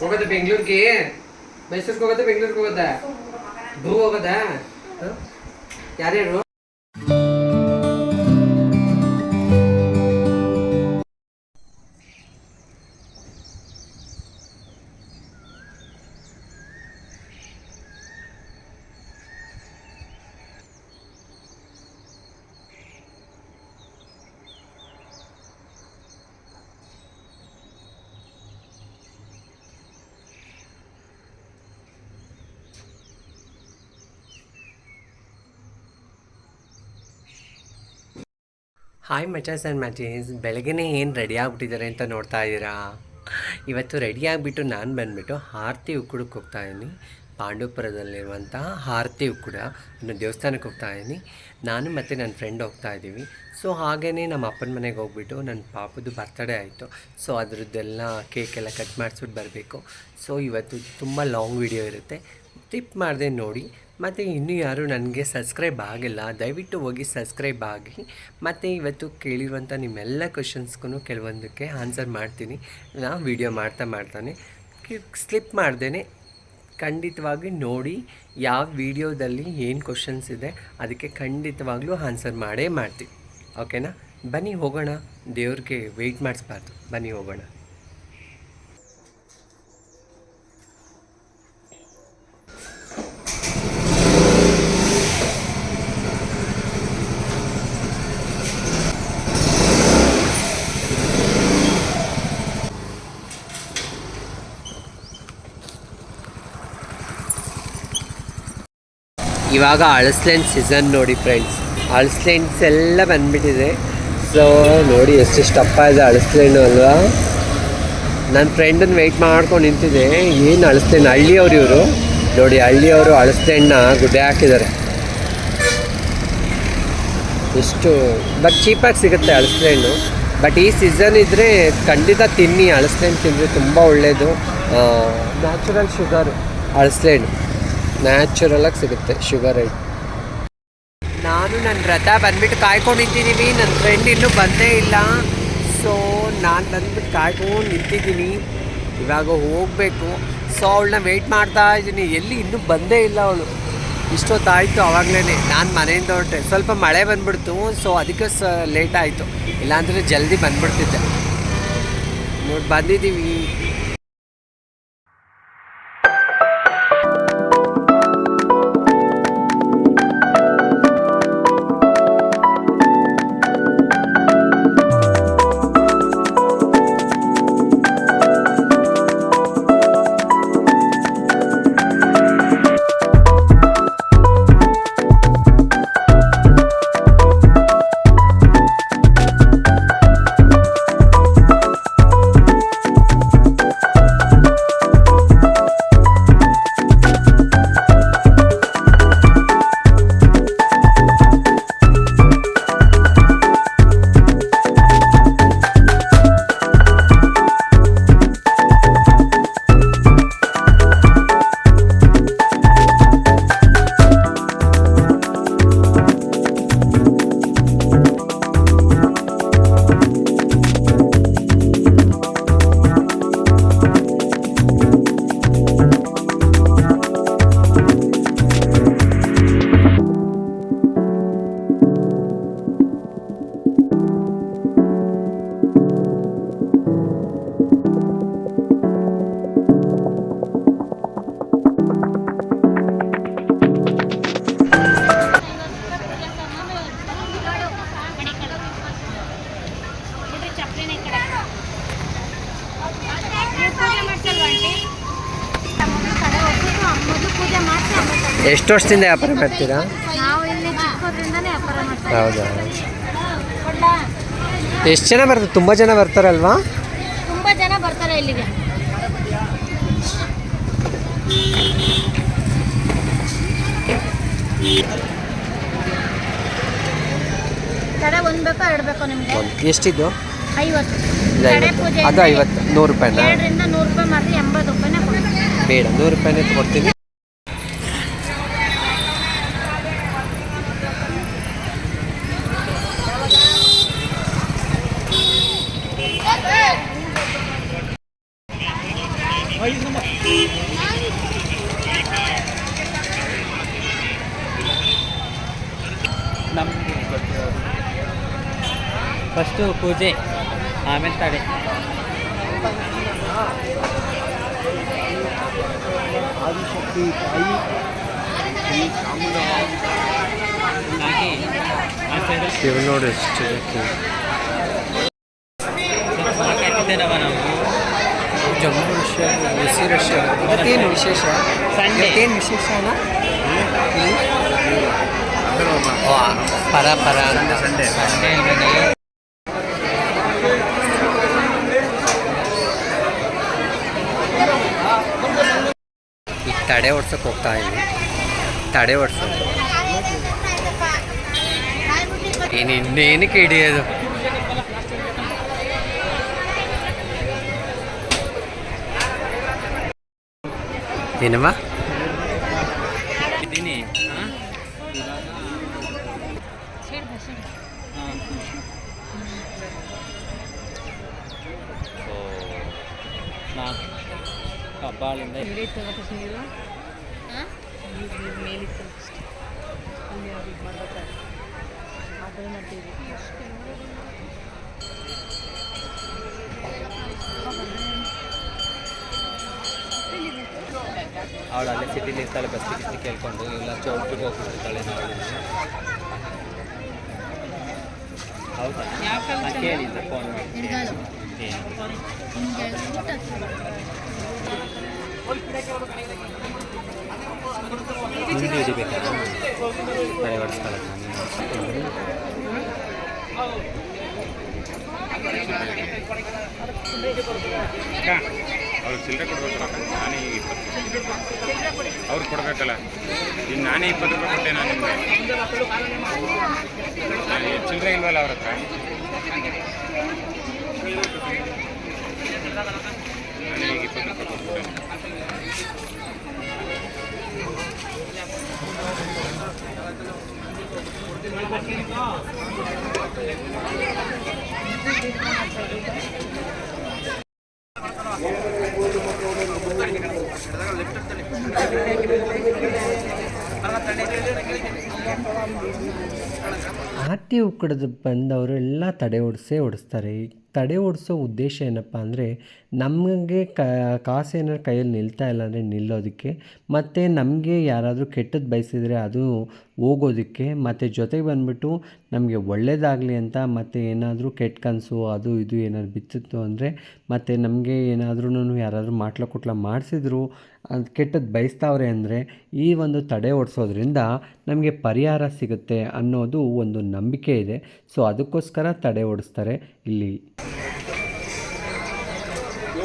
ಹೋಗೋದ ಬೆಂಗ್ಳೂರ್ಗೆ? ಮೈಸೂರ್ಗೆ ಹೋಗತ್ತೆ ಬೆಂಗ್ಳೂರ್ಗೆ ಹೋಗೋದ? ಭೂ ಹೋಗೋದ? ಯಾರ್ಯಾರು? ಹಾಯ್ ಮಚಾಸ್ ಆ್ಯಂಡ್ ಮ್ಯಾಚೀಸ್ ಬೆಳಗ್ಗೆನೇ ಏನು ರೆಡಿ ಆಗಿಬಿಟ್ಟಿದ್ದಾರೆ ಅಂತ ನೋಡ್ತಾ ಇದ್ದೀರಾ? ಇವತ್ತು ರೆಡಿ ಆಗಿಬಿಟ್ಟು ನಾನು ಬಂದುಬಿಟ್ಟು ಆರತಿ ಉಕ್ಕುಡಕ್ಕೆ ಹೋಗ್ತಾ ಇದ್ದೀನಿ. ಪಾಂಡವಪುರದಲ್ಲಿರುವಂಥ ಆರತಿ ಉಕ್ಕುಡ ಅನ್ನೋ ದೇವಸ್ಥಾನಕ್ಕೆ ಹೋಗ್ತಾ ಇದ್ದೀನಿ. ನಾನು ಮತ್ತು ನನ್ನ ಫ್ರೆಂಡ್ ಹೋಗ್ತಾ ಇದ್ದೀವಿ. ಸೊ ಹಾಗೆಯೇ ನಮ್ಮ ಅಪ್ಪನ ಮನೆಗೆ ಹೋಗ್ಬಿಟ್ಟು ನನ್ನ ಪಾಪದ್ದು ಬರ್ತಡೇ ಆಯಿತು. ಸೊ ಅದರದ್ದೆಲ್ಲ ಕೇಕೆಲ್ಲ ಕಟ್ ಮಾಡಿಸ್ಬಿಟ್ಟು ಬರಬೇಕು. ಸೊ ಇವತ್ತು ತುಂಬ ಲಾಂಗ್ ವಿಡಿಯೋ ಇರುತ್ತೆ. ಟಿಪ್ ಮಾಡಿದೆ ನೋಡಿ. ಮತ್ತು ಇನ್ನೂ ಯಾರು ನನಗೆ ಸಬ್ಸ್ಕ್ರೈಬ್ ಆಗಿಲ್ಲ, ದಯವಿಟ್ಟು ಹೋಗಿ ಸಬ್ಸ್ಕ್ರೈಬ್ ಆಗಿ. ಮತ್ತು ಇವತ್ತು ಕೇಳಿರುವಂಥ ನಿಮ್ಮೆಲ್ಲ ಕ್ವಶನ್ಸ್ಗೂ ಕೆಲವೊಂದಕ್ಕೆ ಆನ್ಸರ್ ಮಾಡ್ತೀನಿ. ನಾ ವಿಡಿಯೋ ಮಾಡ್ತಾ ಮಾಡ್ತಾನೆ. ಸ್ಲಿಪ್ ಮಾಡ್ದೇ ಖಂಡಿತವಾಗಿ ನೋಡಿ ಯಾವ ವಿಡಿಯೋದಲ್ಲಿ ಏನು ಕ್ವಶನ್ಸ್ ಇದೆ, ಅದಕ್ಕೆ ಖಂಡಿತವಾಗ್ಲೂ ಆನ್ಸರ್ ಮಾಡೇ ಮಾಡ್ತೀನಿ. ಓಕೆನಾ ಬನ್ನಿ ಹೋಗೋಣ. ದೇವ್ರಿಗೆ ವೆಯ್ಟ್ ಮಾಡಿಸ್ಬಾರ್ದು. ಬನ್ನಿ ಹೋಗೋಣ. ಇವಾಗ ಅಳಸ್ಲೆಂಡ್ ಸೀಸನ್ ನೋಡಿ ಫ್ರೆಂಡ್ಸ್ ಅಳಸ್ಲೆಂಡ್ಸ್ ಎಲ್ಲ ಬಂದ್ಬಿಟ್ಟಿದೆ. ಸೊ ನೋಡಿ ಎಷ್ಟು ಸ್ಟಪ್ಪ ಇದೆ ಅಳಸ್ಲೆಂಡು ಅಲ್ವಾ? ನನ್ನ ಫ್ರೆಂಡನ್ನ ವೆಯ್ಟ್ ಮಾಡ್ಕೊಂಡು ನಿಂತಿದೆ ಏನು ಅಳಸ್ಲೆಂಡ್ ಹಳ್ಳಿಯವ್ರು ಇವರು. ನೋಡಿ, ಹಳ್ಳಿಯವರು ಅಳಸ್ಲೆಂಡನ್ನ ಗುಡ್ಡೆ ಹಾಕಿದ್ದಾರೆ. ಎಷ್ಟು ಬಟ್ ಚೀಪಾಗಿ ಸಿಗುತ್ತೆ ಅಳಸ್ಲೆಂಡು ಬಟ್ ಈ ಸೀಸನ್ ಇದ್ದರೆ ಖಂಡಿತ ತಿನ್ನಿ. ಅಳಸ್ಲೆಂಡ್ ತಿಂದರೆ ತುಂಬ ಒಳ್ಳೆಯದು ನ್ಯಾಚುರಲ್ ಶುಗರ್ ಅಳಸ್ಲೆಂಡ್ ನ್ಯಾಚುರಲಾಗಿ ಸಿಗುತ್ತೆ, ಶುಗರ್ ಐಟ್ ನಾನು ನನ್ನ ರಥ ಬಂದ್ಬಿಟ್ಟು ಕಾಯ್ಕೊಂಡಿದ್ದೀನಿ ನನ್ನ ಫ್ರೆಂಡ್ ಇನ್ನೂ ಬಂದೇ ಇಲ್ಲ. ಸೊ ನಾನು ಬಂದ್ಬಿಟ್ಟು ಕಾಯ್ಕೊಂಡು ನಿಂತಿದ್ದೀನಿ. ಇವಾಗ ಹೋಗಬೇಕು. ಸೊ ಅವಳನ್ನ ವೆಯ್ಟ್ ಮಾಡ್ತಾ ಇದ್ದೀನಿ. ಎಲ್ಲಿ ಇನ್ನೂ ಬಂದೇ ಇಲ್ಲ ಅವಳು. ಇಷ್ಟೊತ್ತಾಯಿತು ಆವಾಗಲೇ ನಾನು ಮನೆಯಿಂದ ಹೊರಟೆ. ಸ್ವಲ್ಪ ಮಳೆ ಬಂದ್ಬಿಡ್ತು. ಸೊ ಅದಕ್ಕೆ ಸ ಲೇಟ್ ಆಯಿತು. ಇಲ್ಲಾಂದರೆ ಜಲ್ದಿ ಬಂದ್ಬಿಡ್ತಿದ್ದೆ. ನೋಡಿ, ಬಂದಿದ್ದೀವಿ. ಎಷ್ಟು ವರ್ಷದಿಂದ ವ್ಯಾಪಾರ ಮಾಡ್ತೀರಾ? ನಾವು ಇಲ್ಲಿ ಚಿಕ್ಕದ್ರಿಂದನೇ ವ್ಯಾಪಾರ ಮಾಡ್ತಾ ಹೌದಾ? ಎಷ್ಟು ಜನ ಬರ್ತಾರೆ? ತುಂಬ ಜನ ಬರ್ತಾರಲ್ವಾ? ತುಂಬ ಜನ ಬರ್ತಾರೆ ಇಲ್ಲಿಗೆ. ಕಡೆ ಒಂದು ಬೇಕೋ ಎರಡು ಬೇಕೋ ನಿಮ್ಗೆ? ಎಷ್ಟಿದ್ದು? ಐವತ್ತು. ಇದು ಕಡೆ ಐವತ್ತು. ಪೂಜೆ ಅದು ಐವತ್ತು. ನೂರು ರೂಪಾಯಿನಾ? ಎರಡರಿಂದ ನೂರು ರೂಪಾಯಿ ಎಂಬತ್ತು ರೂಪಾಯಿನೇ ಕೊಡ್ತೀವಿ. ಬೇಡ ನೂರು ರೂಪಾಯಿ ಕೊಡ್ತೀನಿ ಫಸ್ಟು ಪೂಜೆ ಆಮೇಲೆ ತಡೆ. ಆದಿಶಕ್ತಿ ತಾಯಿ ನೋಡಿ ಎಷ್ಟು ಹಾಕಿದ್ದೇನವ ನಾವು ಜಮ್ಮು ವಿಷಯ ಬಿಸಿ ರಶ್ಯ ಇವತ್ತೇನು ವಿಶೇಷ. ಇವತ್ತೇನು ವಿಶೇಷ ಅಲ್ಲ ಪರ ಪರ ಸಂಡೇ. ಸಂಡೇ. ತಡೆ ಓಡ್ಸೋಕೆ ಹೋಗ್ತಾ ಇದ್ವಿ. ತಡೆ ಓಡಿಸೋದು. ಇನ್ನೇನಕ್ಕೆ ಹಿಡಿಯೋದು? ಏನಮ್ಮ? ಇದ್ದೀನಿ ನಾ ಕಬ್ಬಾಳಿಂದ. ಅವಳು ಅಲ್ಲೇ ಸಿಟಿಲಿ ಇರ್ತಾಳೆ ಬಸ್ ಟಿಕೆಟ್ ಕೇಳ್ಕೊಂಡು ಇಲ್ಲ ಚೌಟ್ರಿಗೆ ಹೋಗ್ಬಿಟ್ಟಿರ್ತಾಳೆ ನಾಳೆ ಹೌದಾ? ಕೇಳಿದ್ದೆ ಫೋನ್ ಮಾಡಿ. ಏನು ಹಿಂದೆ ಹಿಡಿಬೇಕಾ ತಲೆ ಹೊಡ್ಸ್ಕೊಳ್ಳೋದು ಅವ್ರಿಗೆ ಚಿಲ್ಲರೆ ಕೊಡ್ಬೇಕಲ್ಲ ನಾನೇ ಈಗ ಇಪ್ಪತ್ತು. ಅವ್ರು ಕೊಡಬೇಕಲ್ಲ. ಈಗ ನಾನೇ ಇಪ್ಪತ್ತು ರೂಪಾಯಿ ಕೊಟ್ಟೆ ನಾನು ನಿಮಗೆ. ಚಿಲ್ಲರೆ ಇಲ್ವಲ್ಲ ಅವ್ರ ಹತ್ರ? ನಾನೇ ಈಗ ಇಪ್ಪತ್ತು ರೂಪಾಯಿ ಕೊಟ್ಬಿಟ್ಟೆ ಆರತಿ ಉಕ್ಕಡದು ಬಂದವರು ಎಲ್ಲ ತಡೆ ಓಡಿಸೇ ಓಡಿಸ್ತಾರೆ. ತಡೆ ಓಡಿಸೋ ಉದ್ದೇಶ ಏನಪ್ಪ ಅಂದರೆ ನಮಗೆ ಕಾಸು ಏನಾದ್ರು ಕೈಯಲ್ಲಿ ನಿಲ್ತಾ ಇಲ್ಲ ಅಂದರೆ ನಿಲ್ಲೋದಕ್ಕೆ, ಮತ್ತು ನಮಗೆ ಯಾರಾದರೂ ಕೆಟ್ಟದ್ದು ಬಯಸಿದರೆ ಅದು ಹೋಗೋದಕ್ಕೆ, ಮತ್ತು ಜೊತೆಗೆ ಬಂದುಬಿಟ್ಟು ನಮಗೆ ಒಳ್ಳೆಯದಾಗಲಿ ಅಂತ ಮತ್ತು ಏನಾದರೂ ಕೆಟ್ಟ ಕನಸು, ಅದು ಇದು ಏನಾದ್ರು ಬಿತ್ತಿತ್ತು ಅಂದರೆ ಮತ್ತು ನಮಗೆ ಏನಾದ್ರೂ ಯಾರಾದರೂ ಮಾಟ್ಲ ಕುಟ್ಲ ಮಾಡಿಸಿದ್ರು, ಅದು ಕೆಟ್ಟದ್ದು ಬಯಸ್ತಾವ್ರೆ ಅಂದರೆ ಈ ಒಂದು ತಡೆ ಓಡಿಸೋದ್ರಿಂದ ನಮಗೆ ಪರಿಹಾರ ಸಿಗುತ್ತೆ ಅನ್ನೋದು ಒಂದು ನಂಬಿಕೆ ಇದೆ. ಸೊ ಅದಕ್ಕೋಸ್ಕರ ತಡೆ ಓಡಿಸ್ತಾರೆ ಇಲ್ಲಿ.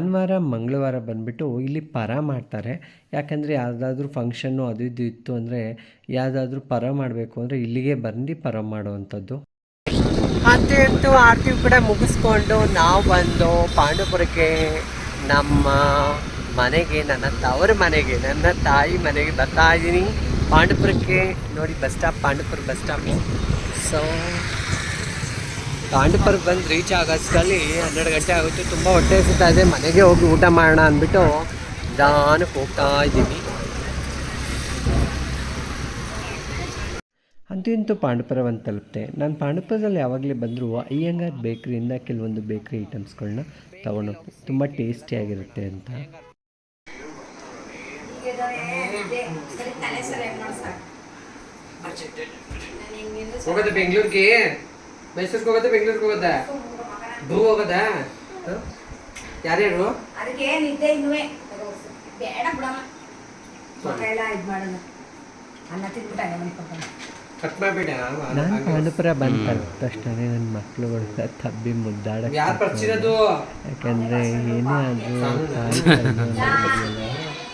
ಭಾನುವಾರ, ಮಂಗಳವಾರ ಬಂದುಬಿಟ್ಟು ಇಲ್ಲಿ ಪರ ಮಾಡ್ತಾರೆ. ಯಾಕಂದರೆ ಯಾವುದಾದ್ರೂ ಫಂಕ್ಷನ್ನು ಅದು ಇದು ಇತ್ತು ಅಂದರೆ ಯಾವುದಾದ್ರೂ ಪರ ಮಾಡಬೇಕು ಅಂದರೆ ಇಲ್ಲಿಗೆ ಬಂದು ಪರ ಮಾಡುವಂಥದ್ದು. ಅಂತೂ ಇತ್ತು ಆರತಿ ಕೂಡ ಮುಗಿಸ್ಕೊಂಡು ನಾವು ಬಂದು ಪಾಂಡುಪುರಕ್ಕೆ ನಮ್ಮ ಮನೆಗೆ, ನನ್ನ ತವರ ಮನೆಗೆ, ನನ್ನ ತಾಯಿ ಮನೆಗೆ ಬರ್ತಾ ಇದ್ದೀನಿ. ಪಾಂಡುಪುರಕ್ಕೆ ನೋಡಿ, bus stop, Pandupura bus stop. So ಪಾಂಡುಪುರಕ್ಕೆ ಬಂದು ರೀಚ್ ಆಗೋಷ್ಟರಲ್ಲಿ ಹನ್ನೆರಡು ಗಂಟೆ ಆಗುತ್ತೆ. ತುಂಬ ಹೊಟ್ಟೆ ಸುತ್ತಾ ಇದೆ. ಮನೆಗೆ ಹೋಗಿ ಊಟ ಮಾಡೋಣ ಅಂದ್ಬಿಟ್ಟು ನಿಧಾನಕ್ಕೆ ಹೋಗ್ತಾ ಇದ್ದೀನಿ. ಅಂತೂ ಇಂತೂ ಪಾಂಡುಪುರ ಒಂದು ತಲುಪ್ತೆ. ನಾನು ಪಾಂಡುಪುರದಲ್ಲಿ ಯಾವಾಗಲೇ ಬಂದರೂ ಅಯ್ಯಂಗಾರ್ ಬೇಕ್ರಿಯಿಂದ ಕೆಲವೊಂದು ಬೇಕ್ರಿ ಐಟಮ್ಸ್ಗಳನ್ನ ತೊಗೊಂಡೋಗ್ತೀನಿ ತುಂಬ ಟೇಸ್ಟಿಯಾಗಿರುತ್ತೆ ಅಂತ. ಹೋಗೋದ ಬೆಂಗಳೂರಿಗೆ. ಮೈಸೂರಿಗೆ ಹೋಗುತ್ತೆ ಬೆಂಗಳೂರಿಗೆ ಹೋಗೋದ? ಭೂ ಹೋಗದ? ಯಾರ್ಯಾರು ಅದಕ್ಕೆ ನಿದ್ದೆ ಇನ್ನುವೆ. ಬೇಡ ಬಿಡಮ್ಮ. ಮಕ್ಕ ಎಲ್ಲ ಇದು ಮಾಡೋಣ ಅನ್ನ ತಿಂದ್ಬಿಟ್ಟ ಮನೆ ಪಕ್ಕ ಕಟ್ ಮಾಡಿಬಿಡ ನಾನು ಪಾಂಡುಪುರ ಬಂದ ತಕ್ಷಣ ನನ್ನ ಮಕ್ಳುಗಳು ತಬ್ಬಿ ಯಾರು ಯಾಕಂದರೆ ಏನೇ ಇದೆಯಲ್ಲ,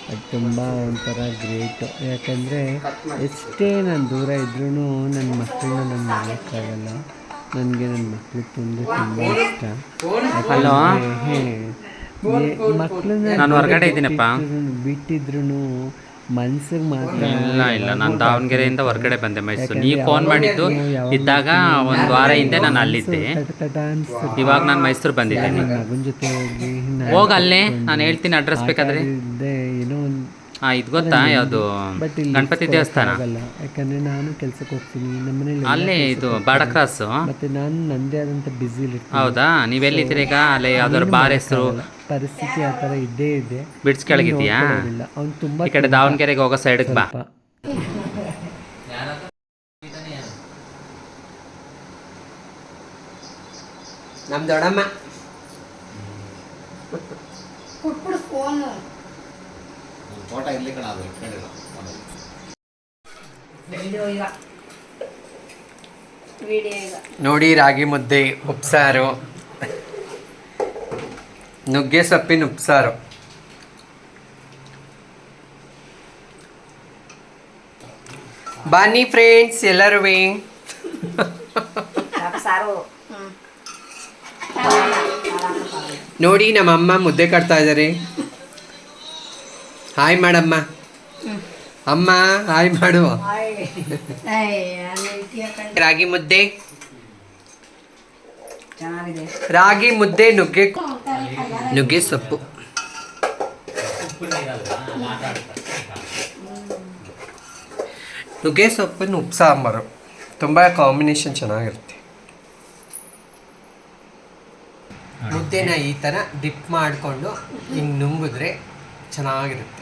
ಅದು ತುಂಬ ಒಂಥರ ಗ್ರೇಟು ಯಾಕಂದರೆ ಎಷ್ಟೇ ನಾನು ದೂರ ಇದ್ರೂ ನನ್ನ ಮಕ್ಕಳನ್ನ ನಾನು ಮರೆಯೋಕ್ಕಾಗಲ್ಲ ನನಗೆ ನನ್ನ ಮಕ್ಕಳು ತುಂಬ ತುಂಬ ಇಷ್ಟ. ಹಲೋ ಮಕ್ಕಳನ್ನ ನಾನು ಹೊರಗಡೆ ಇದ್ದೀನಪ್ಪ. ಬಿಟ್ಟಿದ್ರು ಮನ್ಸಿಗೆ ಮಾತ್ರ ಇಲ್ಲ ಇಲ್ಲ ನಾನು ದಾವಣಗೆರೆಯಿಂದ ಹೊರಗಡೆ ಬಂದೆ ಮೈಸೂರು. ನೀವು ಫೋನ್ ಮಾಡಿದ್ದು? ಇದ್ದಾಗ ಒಂದು ವಾರ ಹಿಂದೆ ನಾನು ಅಲ್ಲಿದ್ದೆ. ಇವಾಗ ನಾನು ಮೈಸೂರು ಬಂದಿದ್ದೇನೆ. ಮಗನ ಜೊತೆ ಹೋಗಿ ಹೋಗ ಅಲ್ಲೇ. ನಾನು ಹೇಳ್ತೀನಿ ಅಡ್ರೆಸ್ ಬೇಕಾದ್ರೆ. ಹಾಂ ಇದು ಗೊತ್ತಾ? ಯಾವುದು ಬಟ್ ಇಲ್ಲಿ ಗಣಪತಿ ದೇವಸ್ಥಾನ? ಆಗಲ್ಲ. ಯಾಕಂದ್ರೆ ನಾನು ಕೆಲ್ಸಕ್ಕೆ ಹೋಗ್ತೀನಿ ನಮ್ಮ ಮನೇಲಿ ಅಲ್ಲೇ ಇದು ಬಾಡ ಕ್ರಾಸ್? ಮತ್ತೆ ನಾನು ನಂದೇ ಆದಂತ ಬ್ಯುಸಿಲಿ ಹೌದಾ? ನೀವೆಲ್ಲಿದ್ದೀರಿ ಈಗ? ಅಲ್ಲಿ ಯಾವ್ದಾದ್ರು ಬಾರ್ ಹೆಸರು? ಪರಿಸ್ಥಿತಿ ಆ ತರ ಇದ್ದೇ ಇದೆ. ಬಿಡ್ಸ್ ಕೆಳಗಿದ್ಯಾ? ಇಲ್ಲ ಅವ್ನು ತುಂಬಾ ಈ ಕಡೆ ದಾವಣಗೆರೆಗೆ ಹೋಗೋ ಸೈಡ್ಗೆ ಬಾ. ಸ್ವಲ್ಪ ಅದು ಇಟ್ಕೊಂಡಿಲ್ಲ ನೋಡಿ ರಾಗಿ ಮುದ್ದೆ ಉಪ್ಸಾರು. ನುಗ್ಗೆ ಸೊಪ್ಪಿನ ಉಪ್ಸಾರು. ಬನ್ನಿ ಫ್ರೆಂಡ್ಸ್ ಎಲ್ಲರೂ ನೋಡಿ ನಮ್ಮಮ್ಮ ಮುದ್ದೆ ಕಟ್ತಾ ಇದ್ದಾರೆ ಹಾಯ್ ಮಾಡಮ್ಮ ಅಮ್ಮ ಹಾಯ್ ಮಾಡು ರಾಗಿ ಮುದ್ದೆ. ರಾಗಿ ಮುದ್ದೆ ನುಗ್ಗೆ. ನುಗ್ಗೆ ಸೊಪ್ಪು. ನುಗ್ಗೆ ಸೊಪ್ಪಿನ ಉಪ್ಪು ಸಾಂಬಾರು. ತುಂಬ ಕಾಂಬಿನೇಷನ್ ಚೆನ್ನಾಗಿರುತ್ತೆ. ಮುದ್ದೆನ ಈ ಥರ ಡಿಪ್ ಮಾಡಿಕೊಂಡು ಹಿಂಗೆ ನುಂಗಿದ್ರೆ ಚೆನ್ನಾಗಿರುತ್ತೆ.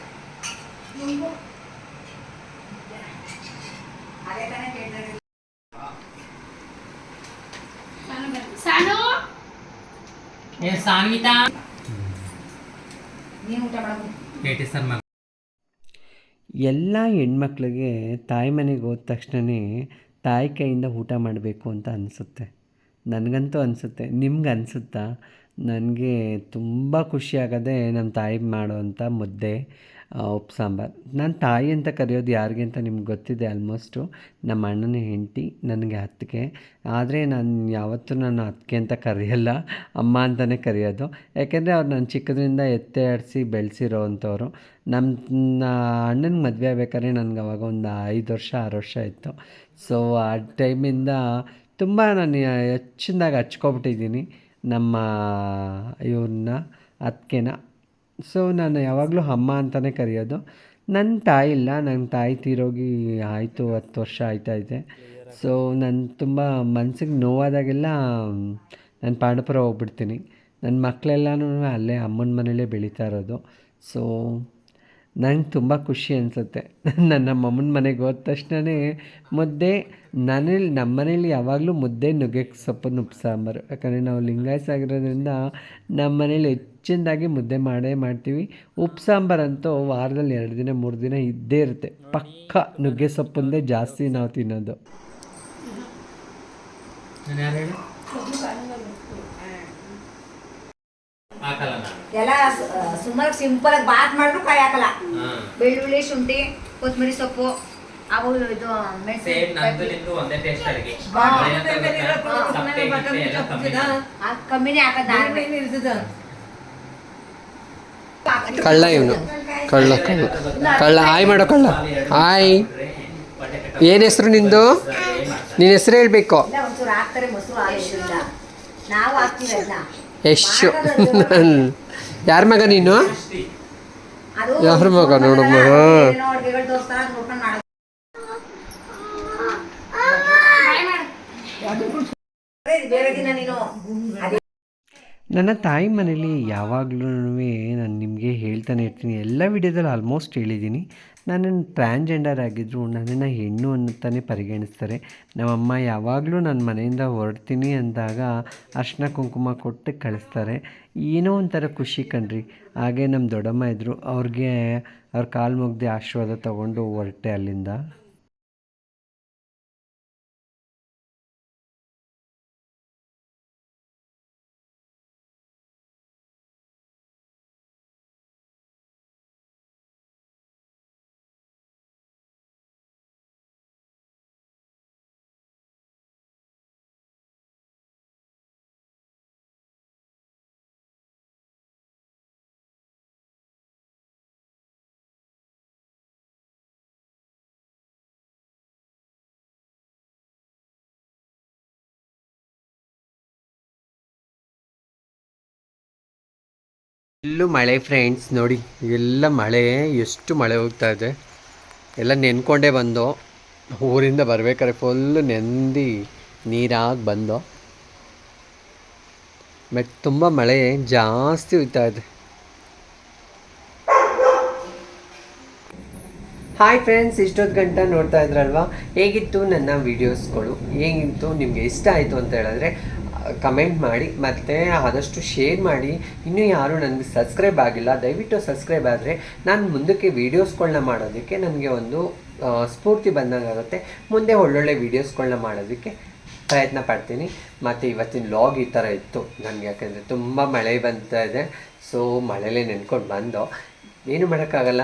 ಸಾನು? ಎಲ್ಲ ಹೆಣ್ಮಕ್ಳಿಗೆ ತಾಯಿ ಮನೆಗೆ ಹೋದ ತಕ್ಷಣವೇ ತಾಯಿ ಕೈಯಿಂದ ಊಟ ಮಾಡಬೇಕು ಅಂತ ಅನಿಸುತ್ತೆ. ನನಗಂತೂ ಅನಿಸುತ್ತೆ. ನಿಮ್ಗೆ ಅನಿಸುತ್ತಾ? ನನಗೆ ತುಂಬ ಖುಷಿ ಆಗೋದೇ ನಮ್ಮ ತಾಯಿ ಮಾಡೋವಂಥ ಮುದ್ದೆ. ಆ, ಉಪ್ಪು ಸಾಂಬಾರು. ನಾನು ತಾಯಿ ಅಂತ ಕರೆಯೋದು ಯಾರಿಗೆ ಅಂತ ನಿಮ್ಗೆ ಗೊತ್ತಿದೆ ಆಲ್ಮೋಸ್ಟು ನಮ್ಮ ಅಣ್ಣನ ಹೆಂಡತಿ, ನನಗೆ ಅತ್ತಿಗೆ ಆದರೆ ನಾನು ಯಾವತ್ತೂ ನಾನು ಅತ್ತಿಗೆ ಅಂತ ಕರೆಯಲ್ಲ, ಅಮ್ಮ ಅಂತಲೇ ಕರೆಯೋದು. ಯಾಕೆಂದರೆ ಅವ್ರು ನಾನು ಚಿಕ್ಕದ್ರಿಂದ ಎತ್ತೆ ಆಡಿಸಿ ಬೆಳೆಸಿರೋ ಅಂಥವ್ರು ನಮ್ಮ ಅಣ್ಣನ ಮದುವೆ ಆಗ್ಬೇಕಾದ್ರೆ ನನಗೆ ಅವಾಗ ಒಂದು ಐದು ವರ್ಷ, ಆರು ವರ್ಷ ಇತ್ತು. ಸೊ ಆ ಟೈಮಿಂದ ತುಂಬ ನಾನು ಹೆಚ್ಚಿನದಾಗ ಹಚ್ಕೊಬಿಟ್ಟಿದ್ದೀನಿ ನಮ್ಮ ಇವ್ರನ್ನ, ಅತ್ತಿಗೆನ. ಸೊ ನಾನು ಯಾವಾಗಲೂ ಅಮ್ಮ ಅಂತಲೇ ಕರೆಯೋದು. ನನ್ನ ತಾಯಿ ಇಲ್ಲ ನನ್ನ ತಾಯಿ ತೀರೋಗಿ ಆಯಿತು, ಹತ್ತು ವರ್ಷ ಆಯ್ತಾ ಇದೆ. ಸೊ ನಾನು ತುಂಬ ಮನ್ಸಿಗೆ ನೋವಾದಾಗೆಲ್ಲ, ನಾನು ಪಾಂಡಪುರ ಹೋಗ್ಬಿಡ್ತೀನಿ. ನನ್ನ ಮಕ್ಕಳೆಲ್ಲನೂ ಅಲ್ಲೇ ಅಮ್ಮನ ಮನೇಲೇ ಬೆಳೀತಾ ಇರೋದು. ಸೊ ನಂಗೆ ತುಂಬ ಖುಷಿ ಅನಿಸುತ್ತೆ. ನನ್ನ ನಮ್ಮಮ್ಮನ ಮನೆಗೆ ಹೋದ ತಕ್ಷಣವೇ ಮುದ್ದೆ ನನ್ನಲ್ಲಿ ನಮ್ಮ ಮನೇಲಿ ಯಾವಾಗಲೂ ಮುದ್ದೆ, ನುಗ್ಗೆ, ಸೊಪ್ಪು ಉಪ್ಪು ಸಾಂಬಾರು ಯಾಕಂದರೆ ನಾವು ಲಿಂಗಾಯಸ್ ಆಗಿರೋದ್ರಿಂದ ನಮ್ಮ ಮನೇಲಿ ಹೆಚ್ಚಿನದಾಗಿ ಮುದ್ದೆ ಮಾಡೇ ಮಾಡ್ತೀವಿ ಉಪ್ಪು ಸಾಂಬಾರಂತೂ ವಾರದಲ್ಲಿ ಎರಡು ದಿನ ಮೂರು ದಿನ ಇದ್ದೇ ಇರುತ್ತೆ ಪಕ್ಕ ನುಗ್ಗೆ ಸೊಪ್ಪಂದೇ ಜಾಸ್ತಿ ನಾವು ತಿನ್ನೋದು ಎಲ್ಲ ಸುಮಾರು ಸಿಂಪಲ್ ಆಗಿ ಬಾತ್ ಮಾಡಿದ್ರು ಕಾಯಿ ಹಾಕಲ್ಲ ಬೆಳ್ಳುಳ್ಳಿ ಶುಂಠಿ ಕೊತ್ತಂಬರಿ ಸೊಪ್ಪು ಅವು ಇದು ಮೆಣಸಿನ ಒಂದೇ ಟೇಸ್ಟ್ ಅಡಿಗೆ ಕಮ್ಮಿನೇ ಹಾಕೋದು ಕಳ್ಳ ಇವನು. ಕಳ್ಳ. ಕಳ್ಳ. ಕಳ್ಳ ಹಾಯ್ ಮಾಡೋ ಕಳ್ಳ. ಹಾಯ್. ಏನು ಹೆಸರು ನಿಂದು? ನಿನ್ನ ಹೆಸರು ಹೇಳಬೇಕು. ಯಶು ಯಾರ ಮಗ ನೀನು? ಯಾರ ಮಗ? ನೋಡಮ್ಮ ಬೇರೆ ದಿನ ನೀನು. ನನ್ನ ತಾಯಿ ಮನೇಲಿ ಯಾವಾಗಲೂ ನಾನು ನಿಮಗೆ ಹೇಳ್ತಾನೆ ಇರ್ತೀನಿ. ಎಲ್ಲ ವಿಡಿಯೋದಲ್ಲಿ ಆಲ್ಮೋಸ್ಟ್ ಹೇಳಿದ್ದೀನಿ. ನಾನು ಟ್ರಾನ್ಜೆಂಡರ್ ಆಗಿದ್ದರು ನನ್ನನ್ನು ಹೆಣ್ಣು ಅನ್ನುತ್ತಾನೆ ಪರಿಗಣಿಸ್ತಾರೆ. ನಮ್ಮಮ್ಮ ಯಾವಾಗಲೂ ನನ್ನ ಮನೆಯಿಂದ ಹೊರಡ್ತೀನಿ ಅಂದಾಗ ಅರ್ಶಿನ ಕುಂಕುಮ ಕೊಟ್ಟು ಕಳಿಸ್ತಾರೆ. ಏನೋ ಒಂಥರ ಖುಷಿ ಕಣ್ರಿ. ಹಾಗೆ ನಮ್ಮ ದೊಡ್ಡಮ್ಮ ಇದ್ದರು ಅವ್ರಿಗೆ ಅವ್ರ ಕಾಲು ಮುಗ್ದು ಆಶೀರ್ವಾದ ತೊಗೊಂಡು ಹೊರಟೆ ಅಲ್ಲಿಂದ. ಎಲ್ಲೂ ಮಳೆ ಫ್ರೆಂಡ್ಸ್ ನೋಡಿ, ಎಲ್ಲ ಮಳೆ, ಎಷ್ಟು ಮಳೆ ಹೋಗ್ತಾ ಇದೆ. ಎಲ್ಲ ನೆನ್ಕೊಂಡೇ ಬಂದು, ಊರಿಂದ ಬರ್ಬೇಕಾದ್ರೆ ಫುಲ್ಲು ನೆಂದಿ ನೀರಾಗಿ ಬಂದು. ಮತ್ತು ತುಂಬ ಮಳೆ ಜಾಸ್ತಿ ಹೋಗ್ತಾ ಇದೆ. ಹಾಯ್ ಫ್ರೆಂಡ್ಸ್ ಇಷ್ಟೊತ್ತು ಗಂಟೆ ನೋಡ್ತಾ ಇದ್ರಲ್ವಾ? ಹೇಗಿತ್ತು ನನ್ನ ವೀಡಿಯೋಸ್ಗಳು ಹೇಗಿತ್ತು? ನಿಮಗೆ ಇಷ್ಟ ಆಯಿತು ಅಂತ ಹೇಳಿದ್ರೆ ಕಮೆಂಟ್ ಮಾಡಿ, ಮತ್ತು ಆದಷ್ಟು ಶೇರ್ ಮಾಡಿ. ಇನ್ನೂ ಯಾರೂ ನನಗೆ ಸಬ್ಸ್ಕ್ರೈಬ್ ಆಗಿಲ್ಲ, ದಯವಿಟ್ಟು ಸಬ್ಸ್ಕ್ರೈಬ್ ಆದರೆ ನಾನು ಮುಂದಕ್ಕೆ ವೀಡಿಯೋಸ್ಗಳನ್ನ ಮಾಡೋದಕ್ಕೆ ನನಗೆ ಒಂದು ಸ್ಫೂರ್ತಿ ಬಂದಂಗಾಗುತ್ತೆ. ಮುಂದೆ ಒಳ್ಳೊಳ್ಳೆ ವೀಡಿಯೋಸ್ಗಳನ್ನ ಮಾಡೋದಕ್ಕೆ ಪ್ರಯತ್ನ ಪಡ್ತೀನಿ. ಮತ್ತು ಇವತ್ತಿನ ಲಾಗ್ ಈ ಥರ ಇತ್ತು. ನನಗೆ ಯಾಕೆಂದರೆ ತುಂಬ ಮಳೆ ಬಂತಾ ಇದೆ. ಸೊ ಮಳೆಲೇ ನೆನ್ಕೊಂಡು ಬಂದು, ಏನು ಮಾಡೋಕ್ಕಾಗಲ್ಲ.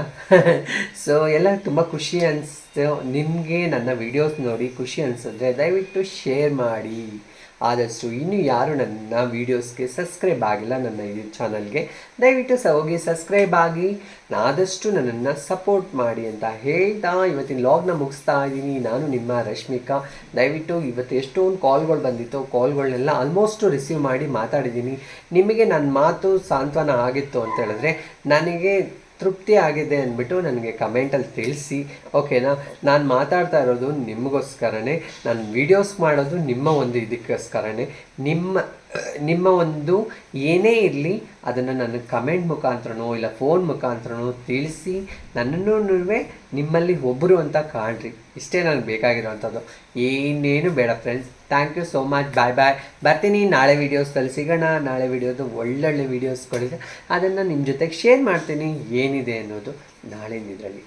ಸೊ ಎಲ್ಲ ತುಂಬ ಖುಷಿ ಅನಿಸ್ತು. ನಿಮಗೆ ನನ್ನ ವೀಡಿಯೋಸ್ ನೋಡಿ ಖುಷಿ ಅನಿಸಿದ್ರೆ ದಯವಿಟ್ಟು ಶೇರ್ ಮಾಡಿ. ಆದಷ್ಟು ಇನ್ನು ಯಾರು ನನ್ನ ವೀಡಿಯೋಸ್ಗೆ ಸಬ್ಸ್ಕ್ರೈಬ್ ಆಗಿಲ್ಲ ನನ್ನ ಈ ಚಾನಲ್ಗೆ ದಯವಿಟ್ಟು ಸ ಹೋಗಿ ಸಬ್ಸ್ಕ್ರೈಬ್ ಆಗಿ ಆದಷ್ಟು ನನ್ನನ್ನು ಸಪೋರ್ಟ್ ಮಾಡಿ ಅಂತ ಹೇಳ್ತಾ ಇವತ್ತಿನ ಲಾಗ್ನ ಮುಗಿಸ್ತಾ ಇದ್ದೀನಿ. ನಾನು ನಿಮ್ಮ ರಶ್ಮಿಕಾ. ದಯವಿಟ್ಟು ಇವತ್ತು ಎಷ್ಟೊಂದು ಕಾಲ್ಗಳು ಬಂದಿತ್ತು ಕಾಲ್ಗಳನ್ನೆಲ್ಲ ಆಲ್ಮೋಸ್ಟು ರಿಸೀವ್ ಮಾಡಿ ಮಾತಾಡಿದ್ದೀನಿ. ನಿಮಗೆ ನನ್ನ ಮಾತು ಸಾಂತ್ವನ ಆಗಿತ್ತು ಅಂತ ಹೇಳಿದ್ರೆ, ನನಗೆ ತೃಪ್ತಿ ಆಗಿದೆ ಅಂದ್ಬಿಟ್ಟು ನನಗೆ ಕಮೆಂಟಲ್ಲಿ ತಿಳಿಸಿ ಓಕೆನಾ ನಾನು ಮಾತಾಡ್ತಾ ಇರೋದು ನಿಮಗೋಸ್ಕರನೇ, ನಾನು ವೀಡಿಯೋಸ್ ಮಾಡೋದು ನಿಮ್ಮ ಒಂದು ಇದಕ್ಕೋಸ್ಕರನೇ, ನಿಮ್ಮ ನಿಮ್ಮ ಒಂದು ಏನೇ ಇರಲಿ ಅದನ್ನು ನನಗೆ ಕಮೆಂಟ್ ಮುಖಾಂತರನೋ ಇಲ್ಲ ಫೋನ್ ಮುಖಾಂತರನೋ ತಿಳಿಸಿ, ನನ್ನನ್ನು ನಿಮ್ಮಲ್ಲಿ ಒಬ್ಬರು ಅಂತ ಕಾಣ್ರಿ. ಇಷ್ಟೇ ನನಗೆ ಬೇಕಾಗಿರೋವಂಥದ್ದು. ಏನೇನು ಬೇಡ friends thank you so much bye bye ಬರ್ತೀನಿ. ನಾಳೆ ವೀಡಿಯೋಸಲ್ಲಿ ಸಿಗೋಣ. ನಾಳೆ ವೀಡಿಯೋದು ಒಳ್ಳೊಳ್ಳೆ ವೀಡಿಯೋಸ್ಗಳಿದೆ ಅದನ್ನು ನಿಮ್ಮ ಜೊತೆಗೆ ಶೇರ್ ಮಾಡ್ತೀನಿ. ಏನಿದೆ ಅನ್ನೋದು ನಾಳೆ ಇದರಲ್ಲಿ